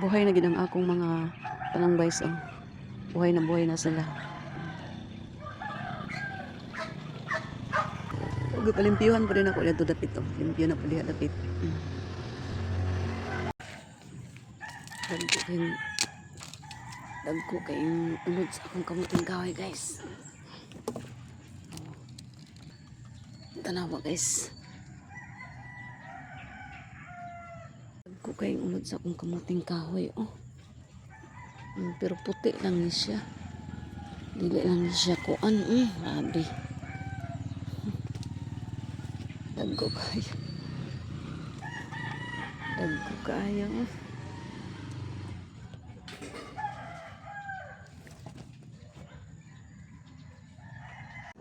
buhay na gid ang akong mga panangbays oh. Buhay na buhay na sila. Ug palimpyuhan pa rin ako dito dapit oh. Limpyo na diha dapit. Mm. Dagko kayong dagko kayong unod sa akong kamuting kahoy guys. Tanawa guys. Dagko kayong unod sa akong kamuting kahoy oh. Mm, pero puti lang ni siya. Dili lang ni siya kuan. Mm, grabe. Dagko kayo. Dagko kayo. oh.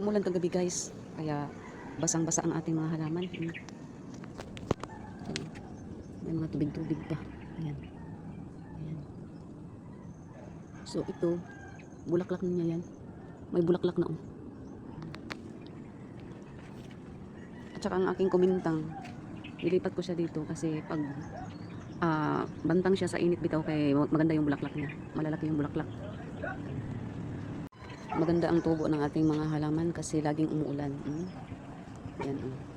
Umulan kagabi guys. Kaya basang-basa ang ating mga halaman. Mm. Mga tubig-tubig pa. Ayan. Ayan. So ito, bulaklak niya yan. May bulaklak na oh. At saka ang aking kumintang, nilipat ko siya dito kasi pag ah, bantang siya sa init bitaw kay maganda yung bulaklak niya. Malalaki yung bulaklak. Maganda ang tubo ng ating mga halaman kasi laging umuulan. Mm. Yan oh.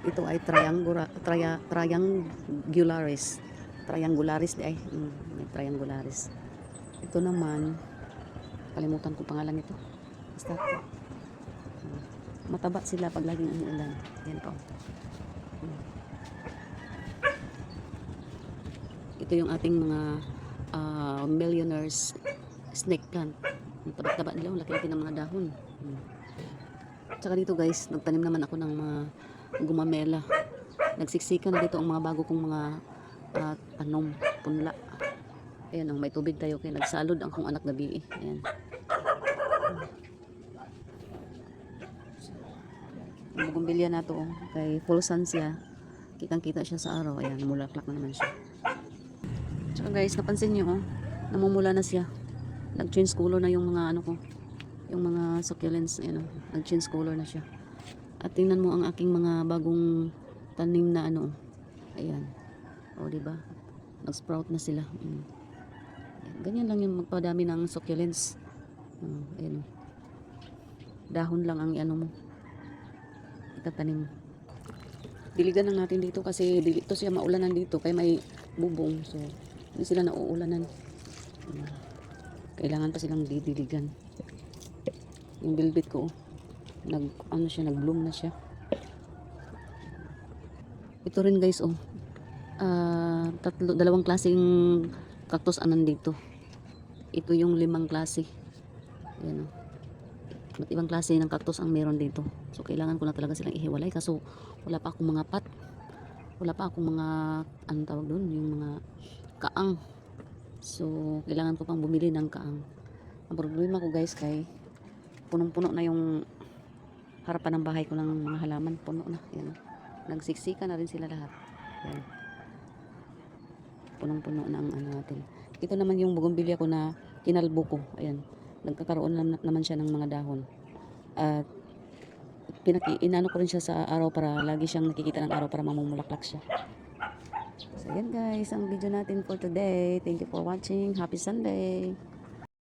Ito ay triangula, tria, triangularis. Triangularis di ay. Mm, triangularis. Ito naman, kalimutan ko pangalan nito. Basta, mm, mataba sila pag laging umuulan. Yan po. Ito yung ating mga ah, millionaires snake plant. Ang taba-taba nila, laki-laki ng mga dahon. Tsaka dito guys, nagtanim naman ako ng mga gumamela. Nagsiksika na dito ang mga bago kong mga ah, tanom, punla. Ayan, ang may tubig tayo kaya nagsalod ang kong anak gabi. eh. Ayan. Ang na to, oh, kay full sun siya. Kitang-kita siya sa araw. Ayan, namulaklak na naman siya. Tsaka guys, napansin nyo, oh, namumula na siya. Nag-change color na yung mga ano ko. Yung mga succulents, ayan, oh, nag-change color na siya. At tingnan mo ang aking mga bagong tanim na ano. Ayan. O, di ba? Nag-sprout na sila. Mm. Ayan, Ganyan lang yung magpadami ng succulents. Oh, ayan. Dahon lang ang ano mo. Itatanim. Diligan lang natin dito kasi dili to siya maulanan dito kaya may bubong. So, hindi sila nauulanan. Mm. Kailangan pa silang didiligan. Yung bilbit ko, oh nag ano siya nag-bloom na siya. Ito rin guys oh. Ah, tatlo dalawang klaseng cactus anan dito. Ito yung limang klase. Yan oh. Iba't ibang klase ng cactus ang meron dito. So kailangan ko na talaga silang ihiwalay. Kaso wala pa akong mga pat wala pa akong mga anong tawag doon yung mga kaang. So kailangan ko pang bumili ng kaang. Ang problema ko guys kay punong-puno na yung harapan ng bahay ko ng mga halaman puno na yan nagsiksika na rin sila lahat. Yan. Punong-puno na ang ano natin. Ito naman yung bugumbilya ko na kinalbo ko. Ayan. Nagkakaroon na, naman siya ng mga dahon. At pinaki inano ko rin siya sa araw para lagi siyang nakikita ng araw para mamumulaklak siya. So yan guys ang video natin for today. Thank you for watching. Happy sunday